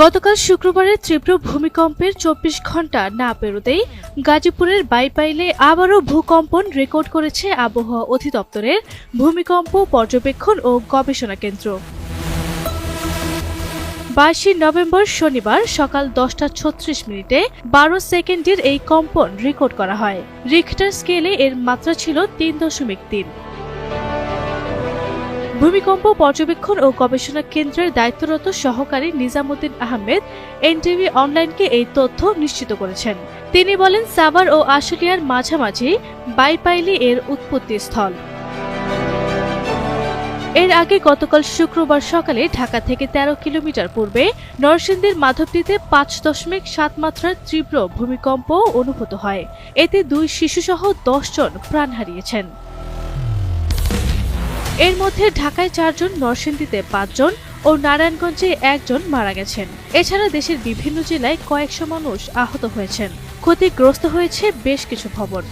গতকাল শুক্রবারের তীব্র ভূমিকম্পের চব্বিশ ঘণ্টা না পেরোতেই গাজীপুরের বাইপাইলে আবারও ভূকম্পন রেকর্ড করেছে আবহাওয়া অধিদপ্তরের ভূমিকম্প পর্যবেক্ষণ ও গবেষণা কেন্দ্র। বাইশে নভেম্বর শনিবার সকাল দশটা ছত্রিশ মিনিটে বারো সেকেন্ডের এই কম্পন রেকর্ড করা হয়। রিখটার স্কেলে এর মাত্রা ছিল তিন দশমিক তিন। ভূমিকম্প, পর্যবেক্ষণ ও গবেষণা কেন্দ্রের দায়িত্বরত সহকারী নিজামুদ্দিন আহমেদ এনটিভি অনলাইনকে এই তথ্য নিশ্চিত করেছেন। তিনি বলেন, সাভার ও আশুলিয়ার মাঝামাঝি বাইপাইলি এর উৎপত্তি স্থল এর আগে গতকাল শুক্রবার সকালে ঢাকা থেকে ১৩ কিলোমিটার পূর্বে নরসিংদীর মাধবদীতে পাঁচ দশমিক সাত মাত্রার তীব্র ভূমিকম্প অনুভূত হয়। এতে দুই শিশুসহ জন প্রাণ হারিয়েছেন। এর মধ্যে ঢাকায় চারজন, নরসিংদীতে পাঁচজন ও নারায়ণগঞ্জে একজন মারা গেছেন। এছাড়া দেশের বিভিন্ন জেলায় কয়েকশো মানুষ আহত হয়েছেন। ক্ষতিগ্রস্ত হয়েছে বেশ কিছু ভবন